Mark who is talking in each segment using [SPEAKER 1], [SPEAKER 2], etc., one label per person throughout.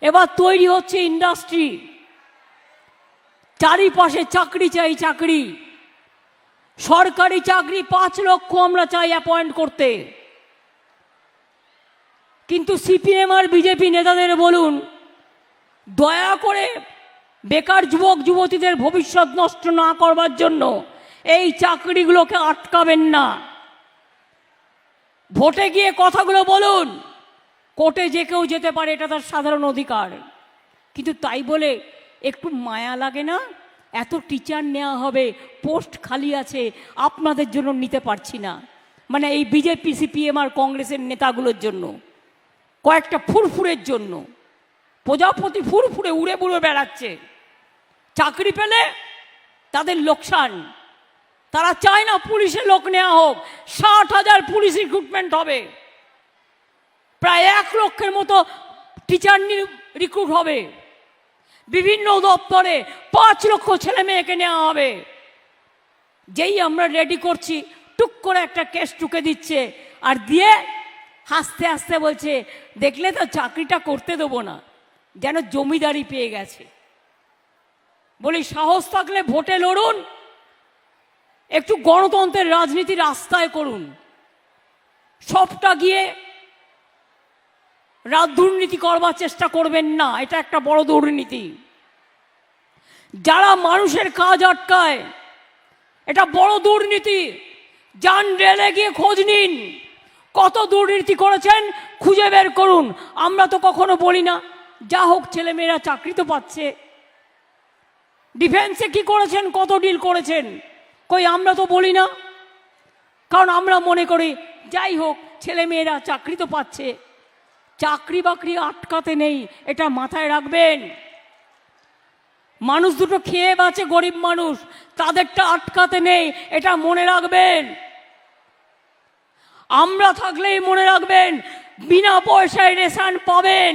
[SPEAKER 1] এবার তৈরি হচ্ছে ইন্ডাস্ট্রি। চারিপাশে চাকরি চাই চাকরি। সরকারি চাকরি পাঁচ লক্ষ আমরা চাই অ্যাপয়েন্ট করতে। কিন্তু সিপিএম আর বিজেপি নেতাদের বলুন, দয়া করে বেকার যুবক, যুবতীদের ভবিষ্যৎ নষ্ট না করবার জন্য এই চাকরিগুলোকে আটকাবেন না। ভোটে গিয়ে কথাগুলো বলুন। কোর্টে যে কেউ যেতে পারে, এটা তার সাধারণ অধিকার। কিন্তু তাই বলে একটু মায়া লাগে না? এত টিচার নেওয়া হবে, পোস্ট খালি আছে, আপনাদের জন্য নিতে পারছি না। মানে এই বিজেপি, সিপিএম আর কংগ্রেসের নেতাগুলোর জন্য। কয়েকটা ফুরফুরের জন্য। প্রজাপতি ফুরফুরে উড়ে বুড়ে বেড়াচ্ছে। চাকরি পেলে তাদের লোকসান। তারা চায় না পুলিশে লোক নেওয়া হোক। ষাট হাজার পুলিশ রিক্রুটমেন্ট হবে। প্রায় এক লক্ষের মতো টিচার রিক্রুট হবে। বিভিন্ন দপ্তরে পাঁচ লক্ষ ছেলে মেয়েকে নেওয়া হবে। যেই আমরা রেডি করছি, টুক করে একটা কেস টুকে দিচ্ছে আর দিয়ে হাসতে হাসতে বলছে, দেখলে তো চাকরিটা করতে দেবো না, যেন জমিদারি পেয়ে গেছে। বলি, সাহস থাকলে ভোটে লড়ুন, একটু গণতন্ত্রের রাজনীতি রাস্তায় করুন। সবটা গিয়ে রাত দুর্নীতি করবার চেষ্টা করবেন না, এটা একটা বড় দুর্নীতি। যারা মানুষের কাজ আটকায়, এটা বড় দুর্নীতি। যান রেলে গিয়ে খোঁজ নিন, কত দুর্নীতি করেছেন, খুঁজে বের করুন। আমরা তো কখনো বলি না, যা হোক ছেলেমেয়েরা চাকরি তো পাচ্ছে। ডিফেন্সে কি করেছেন, কত ডিল করেছেন, কই আমরা তো বলি না। কারণ আমরা মনে করি, যাই হোক, ছেলেমেয়েরা চাকরি তো পাচ্ছে। চাকরি বাকরি আটকাতে নেই, এটা মাথায় রাখবেন। মানুষ দুটো খেয়ে বাঁচে, গরিব মানুষ। তাদেরটা আটকাতে নেই, এটা মনে রাখবেন। আমরা থাকলেই মনে রাখবেন, বিনা পয়সায় রেশন পাবেন।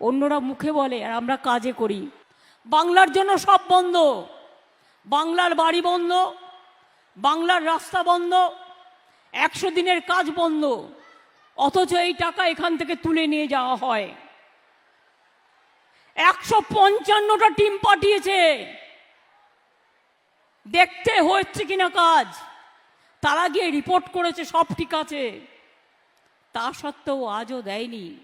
[SPEAKER 1] অন্যরা মুখে বলে, আর আমরা কাজে করি। বাংলার জন্য সব বন্ধ। বাংলার বাড়ি বন্ধ। বাংলার রাস্তা বন্ধ। একশো দিনের কাজ বন্ধ। অথচ এই টাকা এখান থেকে তুলে নিয়ে যাওয়া হয়। একশো পঞ্চান্নটা টিম পাঠিয়েছে। দেখতে হচ্ছে কিনা কাজ? তারা গিয়ে রিপোর্ট করেছে, সব ঠিক আছে। তা সত্ত্বেও আজও দেয়নি।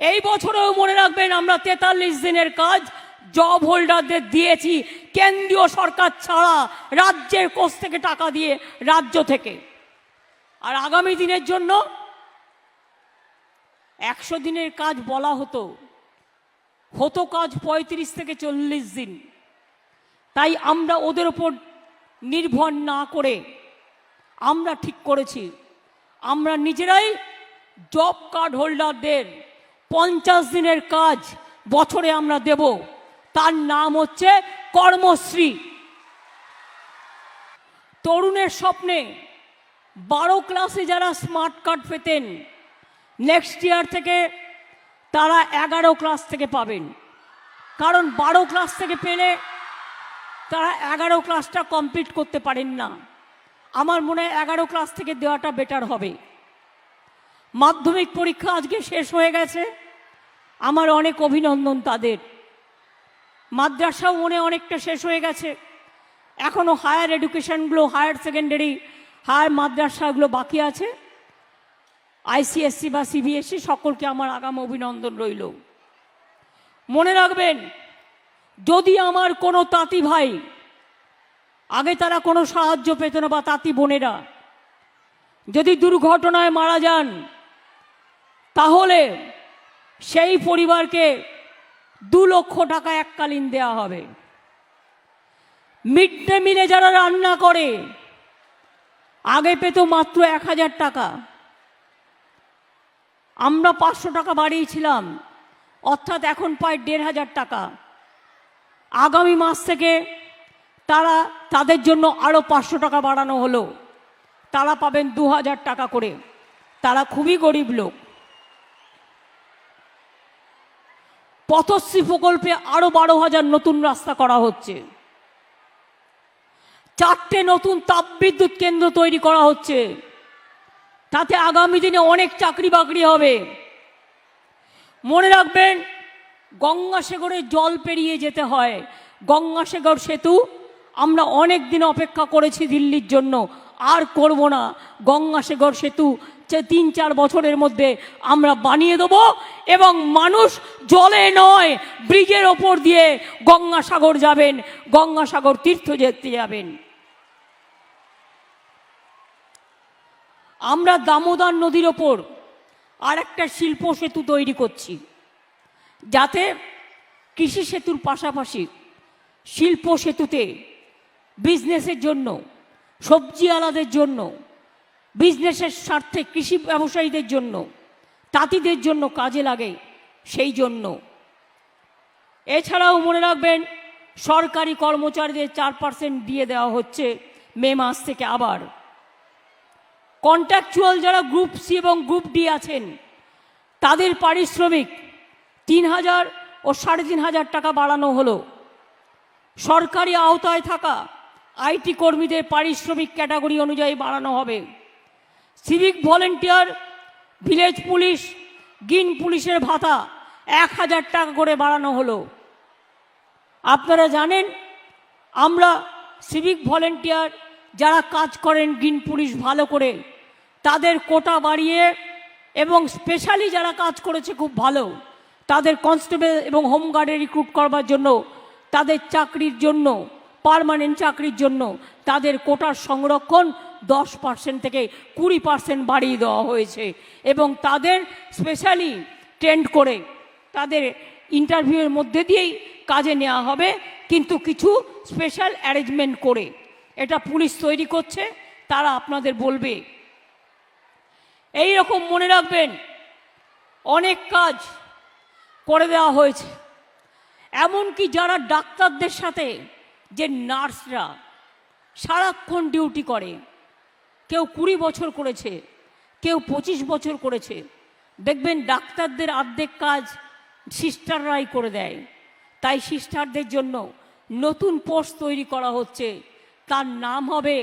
[SPEAKER 1] এই বছরেও মনে রাখবেন আমরা তেতাল্লিশ দিনের কাজ জব হোল্ডারদের দিয়েছি, কেন্দ্রীয় সরকার ছাড়া রাজ্যের কোষ থেকে টাকা দিয়ে রাজ্য থেকে। আর আগামী দিনের জন্য একশো দিনের কাজ বলা হতো। হতো কাজ পঁয়ত্রিশ থেকে চল্লিশ দিন। তাই আমরা ওদের ওপর নির্ভর না করে আমরা ঠিক করেছি। আমরা নিজেরাই জব কার্ড হোল্ডারদের পঞ্চাশ দিনের কাজ বছরে আমরা দেব। তার নাম হচ্ছে কর্মশ্রী। তরুণের স্বপ্নে বারো ক্লাসে যারা স্মার্ট কার্ড পেতেন নেক্সট ইয়ার থেকে তারা এগারো ক্লাস থেকে পাবেন। কারণ বারো ক্লাস থেকে পেলে তারা এগারো ক্লাসটা কমপ্লিট করতে পারেন না। আমার মনে হয় এগারো ক্লাস থেকে দেওয়াটা বেটার হবে। মাধ্যমিক পরীক্ষা আজকে শেষ হয়ে গেছে। আমার অনেক অভিনন্দন তাদের। মাদ্রাসাও মনে অনেকটা শেষ হয়ে গেছে। এখনও হায়ার এডুকেশনগুলো হায়ার সেকেন্ডারি হায়ার মাদ্রাসাগুলো বাকি আছে। আইসিএসসি বা সিবিএসসি সকলকে আমার আগাম অভিনন্দন রইল। মনে রাখবেন, যদি আমার কোনো তাঁতি ভাই, আগে তারা কোনো সাহায্য পেত না বা তাঁতি বোনেরা, যদি দুর্ঘটনায় মারা যান, তাহলে সেই পরিবারকে দু লক্ষ টাকা এককালীন দেয়া হবে। মিড ডে মিলে যারা রান্না করে, আগে পেত মাত্র এক হাজার টাকা। আমরা পাঁচশো টাকা বাড়িয়েছিলাম, অর্থাৎ এখন পায় দেড় হাজার টাকা। আগামী মাস থেকে তারা তাদের জন্য আরও পাঁচশো টাকা বাড়ানো হলো। তারা পাবেন দু হাজার টাকা করে। তারা খুবই গরিব লোক। পথশ্রী প্রকল্পে আরও বারো হাজার নতুন রাস্তা করা হচ্ছে। চারটে নতুন তাপবিদ্যুৎ কেন্দ্র তৈরি করা হচ্ছে। তাতে আগামী দিনে অনেক চাকরি বাকরি হবে। মনে রাখবেন, গঙ্গাসাগরে জল পেরিয়ে যেতে হয়। গঙ্গাসাগর সেতু আমরা অনেক দিন অপেক্ষা করেছি দিল্লির জন্য। আর করব না, গঙ্গাসাগর সেতু তিন, চার বছরের মধ্যে আমরা বানিয়ে দেব এবং মানুষ জলে নয়, ব্রিজের ওপর দিয়ে গঙ্গাসাগর যাবেন, গঙ্গাসাগর তীর্থ যেতে যাবেন। আমরা দামোদর নদীর ওপর আর একটা শিল্প সেতু তৈরি করছি, যাতে কৃষি সেতুর পাশাপাশি শিল্প সেতুতে বিজনেসের জন্য, সবজি আলাদের জন্য বিজনেসের স্বার্থে কৃষি ব্যবসায়ীদের জন্য, তাঁতিদের জন্য কাজে লাগে সেই জন্য। এছাড়াও মনে রাখবেন, সরকারি কর্মচারীদের চার পার্সেন্ট দিয়ে দেওয়া হচ্ছে মে মাস থেকে আবার। কন্ট্রাকচুয়াল যারা গ্রুপ সি এবং গ্রুপ ডি আছেন, তাদের পারিশ্রমিক তিন হাজার ও সাড়ে তিন হাজার টাকা বাড়ানো হলো। সরকারি আওতায় থাকা আইটি কর্মীদের পারিশ্রমিক ক্যাটাগরি অনুযায়ী বাড়ানো হবে। Civic volunteer, village police green পুলিশের ভাতা এক হাজার টাকা করে বাড়ানো হলো। আপনারা জানেন, আমরা সিভিক ভলেন্টিয়ার যারা কাজ করেন গ্রিন পুলিশ ভালো করে, তাদের কোটা বাড়িয়ে এবং স্পেশালি যারা কাজ করেছে খুব ভালো, তাদের কনস্টেবল এবং হোমগার্ডে রিক্রুট করবার জন্য, তাদের চাকরির জন্য, পার্মানেন্ট চাকরির জন্য তাদের কোটার সংরক্ষণ দশ পার্সেন্ট থেকে কুড়ি পার্সেন্ট বাড়িয়ে দেওয়া হয়েছে। এবং তাদের স্পেশালি ট্রেন্ড করে তাদের ইন্টারভিউয়ের মধ্যে দিয়েই কাজে নেওয়া হবে, কিন্তু কিছু স্পেশাল অ্যারেঞ্জমেন্ট করে। এটা পুলিশ তৈরি করছে, তারা আপনাদের বলবে। এই রকম মনে রাখবেন, অনেক কাজ করে দেওয়া হয়েছে। এমনকি যারা ডাক্তারদের সাথে, যে নার্সরা, সারাক্ষণ ডিউটি করে। কেউ কুড়ি বছর করেছে, কেউ পঁচিশ বছর করেছে। দেখবেন ডাক্তারদের অর্ধেক কাজ সিস্টাররাই করে দেয়। তাই সিস্টারদের জন্য নতুন পোস্ট তৈরি করা হচ্ছে। তার নাম হবে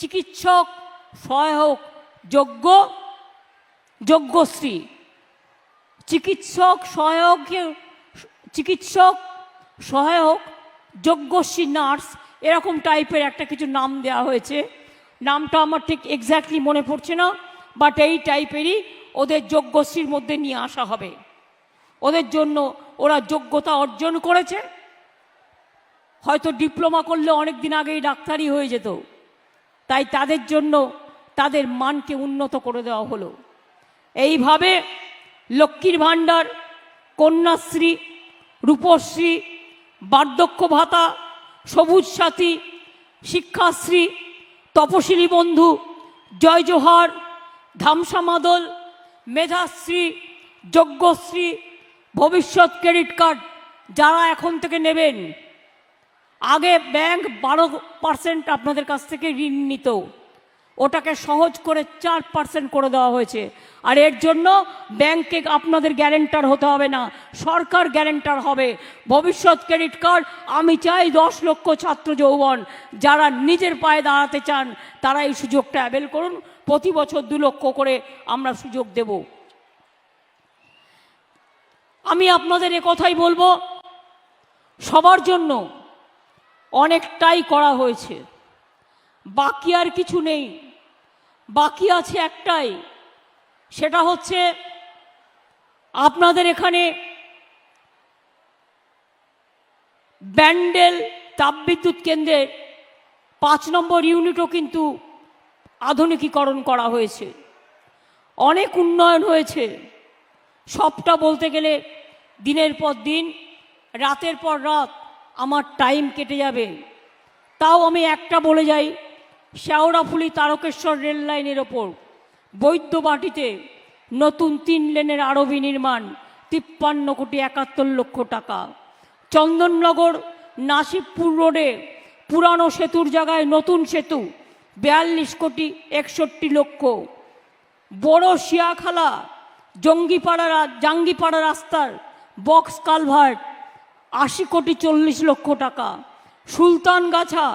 [SPEAKER 1] চিকিৎসক সহায়ক যোগ্য যোগ্যশ্রী চিকিৎসক সহায়ক চিকিৎসক সহায়ক যোগ্যশ্রী নার্স, এরকম টাইপের একটা কিছু নাম দেওয়া হয়েছে। নামটা আমার ঠিক এক্স্যাক্টলি মনে পড়ছে না বাট এই টাইপেরই ওদের যোগ্যশ্রীর মধ্যে নিয়ে আসা হবে। ওদের জন্য ওরা যোগ্যতা অর্জন করেছে। হয়তো ডিপ্লোমা করলে অনেক দিন আগেই ডাক্তারি হয়ে যেত। তাই তাদের জন্য তাদের মানকে উন্নত করে দেওয়া হলো। এইভাবে লক্ষ্মীর ভাণ্ডার, কন্যাশ্রী, রূপশ্রী, বার্ধক্য ভাতা, সবুজ সাথী, শিক্ষাশ্রী তপশিলি বন্ধু, জয় জোহার, ধামসা মাদল, মেধাশ্রী, যজ্ঞশ্রী, ভবিষ্যৎ ক্রেডিট কার্ড যারা এখন থেকে নেবেন। আগে ব্যাংক বারো পার্সেন্ট আপনাদের কাছ থেকে ঋণ নিত। ওটাকে সহজ করে চার পার্সেন্ট করে দেওয়া হয়েছে। আর এর জন্য ব্যাংকে আপনাদের গ্যারেন্টার হতে হবে না, সরকার গ্যারেন্টার হবে। ভবিষ্যৎ ক্রেডিট কার্ড, আমি চাই দশ লক্ষ ছাত্র যৌবন, যারা নিজের পায়ে দাঁড়াতে চান, তারা এই সুযোগটা অ্যাভেল করুন। প্রতি বছর দু লক্ষ করে আমরা সুযোগ দেব। আমি আপনাদের কথাই বলব, সবার জন্য অনেকটাই করা হয়েছে। বাকি আর কিছু নেই। বাকি আছে একটাই। সেটা হচ্ছে আপনাদের এখানে ব্যান্ডেল তাপবিদ্যুৎ কেন্দ্রের পাঁচ নম্বর ইউনিটও কিন্তু আধুনিকীকরণ করা হয়েছে। অনেক উন্নয়ন হয়েছে। সবটা বলতে গেলে দিনের পর দিন, রাতের পর রাত আমার টাইম কেটে যাবে। তাও আমি একটা বলে যাই শেওড়াফুলি তারকেশ্বর রেল লাইনের ওপর বৈদ্যবাটিতে নতুন তিন লেনের আরবি নির্মাণ, তিপ্পান্ন কোটি একাত্তর লক্ষ টাকা। চন্দননগর, নাসিবপুর রোডে পুরানো সেতুর জায়গায় নতুন সেতু, বিয়াল্লিশ কোটি একষট্টি লক্ষ। বড় শিয়াখালা, জঙ্গিপাড়া জাঙ্গিপাড়া রাস্তার বক্স কালভার্ট, আশি কোটি চল্লিশ লক্ষ টাকা। সুলতানগাছা,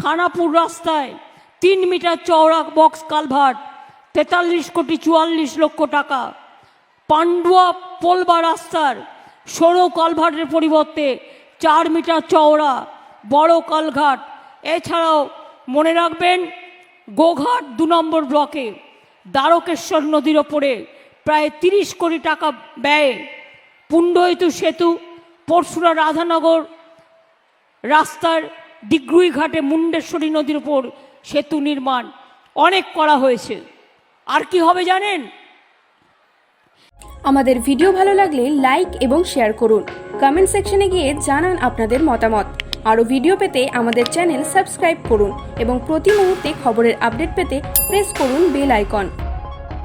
[SPEAKER 1] খানাপুর রাস্তায় তিন মিটার চওড়া বক্স কালভার্ট, তেতাল্লিশ কোটি চুয়াল্লিশ লক্ষ টাকা। পান্ডুয়া পোলবা রাস্তার সরু কালভার্টের পরিবর্তে চার মিটার চওড়া বড় কালঘাট। এছাড়াও মনে রাখবেন, গোঘাট দু নম্বর ব্লকে দ্বারকেশ্বর নদীর ওপরে প্রায় তিরিশ কোটি টাকা ব্যয়ে পুণ্ডহিতু সেতু, পরশুরা রাধানগর রাস্তার দিগ্রুই ঘাটে মুন্ডেশ্বরী নদীর ওপর সেতু নির্মাণ। অনেক করা হয়েছে। আর কি হবে জানেন?
[SPEAKER 2] আমাদের ভিডিও ভালো লাগলে লাইক এবং শেয়ার করুন। কমেন্ট সেকশনে গিয়ে জানান আপনাদের মতামত। আরও ভিডিও পেতে আমাদের চ্যানেল সাবস্ক্রাইব করুন এবং প্রতি মুহূর্তে খবরের আপডেট পেতে প্রেস করুন বেল আইকন।